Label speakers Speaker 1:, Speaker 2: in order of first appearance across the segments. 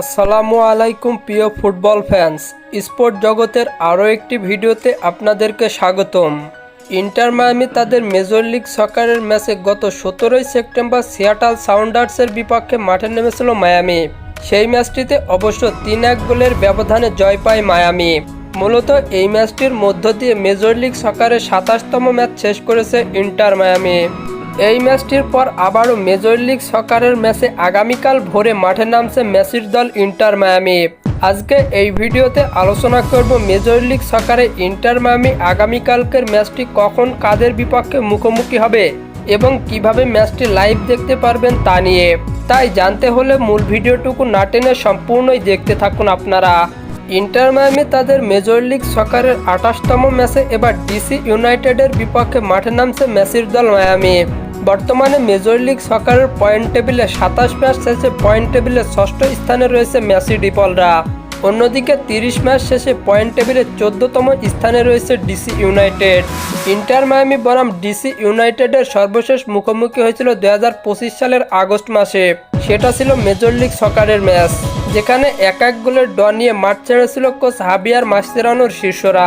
Speaker 1: আসসালামু আলাইকুম, প্রিয় ফুটবল ফ্যান্স। স্পোর্ট জগতের আরও একটি ভিডিওতে আপনাদেরকে স্বাগতম। ইন্টার মায়ামি তাদের মেজর লিগ সকারের ম্যাচে গত সতেরোই সেপ্টেম্বর সিয়াটাল সাউন্ডার্সের বিপক্ষে মাঠে নেমেছিল মায়ামি। সেই ম্যাচটিতে অবশ্য তিন এক গোলের ব্যবধানে জয় পায় মায়ামি। মূলত এই ম্যাচটির মধ্য দিয়ে মেজর লিগ সকারের সাতাশতম ম্যাচ শেষ করেছে ইন্টার মায়ামি। এই ম্যাচটির পর আবারও মেজর লিগ সকারের ম্যাচে আগামীকাল ভোরে মাঠে নামছে মেসির দল ইন্টার মায়ামি। আজকে এই ভিডিওতে আলোচনা করব মেজর লিগ সকারে ইন্টার মায়ামি আগামীকালকের ম্যাচটি কখন কাদের বিপক্ষে মুখোমুখি হবে এবং কীভাবে ম্যাচটি লাইভ দেখতে পারবেন তা নিয়ে। তাই জানতে হলে মূল ভিডিওটুকু না টেনে সম্পূর্ণই দেখতে থাকুন আপনারা। ইন্টার মায়ামি তাদের মেজর লিগ সকারের আঠাশতম ম্যাচে এবার ডিসি ইউনাইটেডের বিপক্ষে মাঠে নামছে মেসির দল মায়ামি। বর্তমানে মেজর লিগ সকারের পয়েন্ট টেবিলে সাতাশ ম্যাচ শেষে পয়েন্ট টেবিলে ষষ্ঠ স্থানে রয়েছে মেসি ডিপলরা অন্যদিকে তিরিশ ম্যাচ শেষে পয়েন্ট টেবিলে চোদ্দতম স্থানে রয়েছে ডিসি ইউনাইটেড। ইন্টার মায়ামি বনাম ডিসি ইউনাইটেডের সর্বশেষ মুখোমুখি হয়েছিল দু হাজার পঁচিশ সালের আগস্ট মাসে। সেটা ছিল মেজর লিগ সকারের ম্যাচ, যেখানে এক এক গোলের ড নিয়ে মাঠ ছেড়েছিল কোচ হাবিয়ার মাসেরানোর শীর্ষরা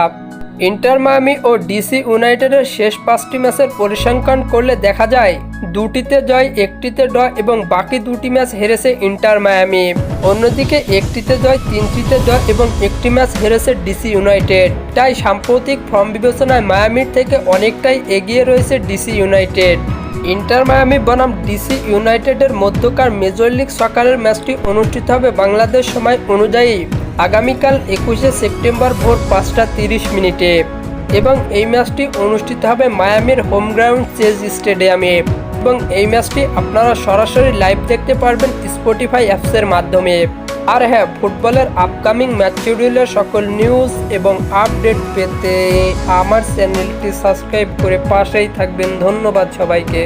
Speaker 1: ইন্টার মায়ামি ও ডিসি ইউনাইটেডের শেষ পাঁচটি ম্যাচের পরিসংখ্যান করলে দেখা যায়, দুটিতে জয়, একটিতে ড এবং বাকি দুটি ম্যাচ হেরেছে ইন্টার মায়ামি। অন্যদিকে একটিতে জয়, তিনটিতে জয় এবং একটি ম্যাচ হেরেছে ডিসি ইউনাইটেড। তাই সাম্প্রতিক ফর্ম বিবেচনায় মায়ামির থেকে অনেকটাই এগিয়ে রয়েছে ডিসি ইউনাইটেড। ইন্টার মায়ামি বনাম ডিসি ইউনাইটেডের মধ্যকার মেজর লিগ সকারের ম্যাচটি অনুষ্ঠিত হবে বাংলাদেশ সময় অনুযায়ী। আগামীকাল একুশে সেপ্টেম্বর ভোর পাঁচটা তিরিশ মিনিটে এবং এই ম্যাচটি অনুষ্ঠিত হবে মায়ামির হোম গ্রাউন্ড চেজ স্টেডিয়ামে। এবং এই ম্যাচটি আপনারা সরাসরি লাইভ দেখতে পারবেন স্পটিফাই অ্যাপসের মাধ্যমে। আর হ্যাঁ ফুটবলের আপকামিং ম্যাচ শিডিউলের সকল নিউজ এবং আপডেট পেতে আমার চ্যানেলটি সাবস্ক্রাইব করে পাশেই থাকবেন। ধন্যবাদ সবাইকে।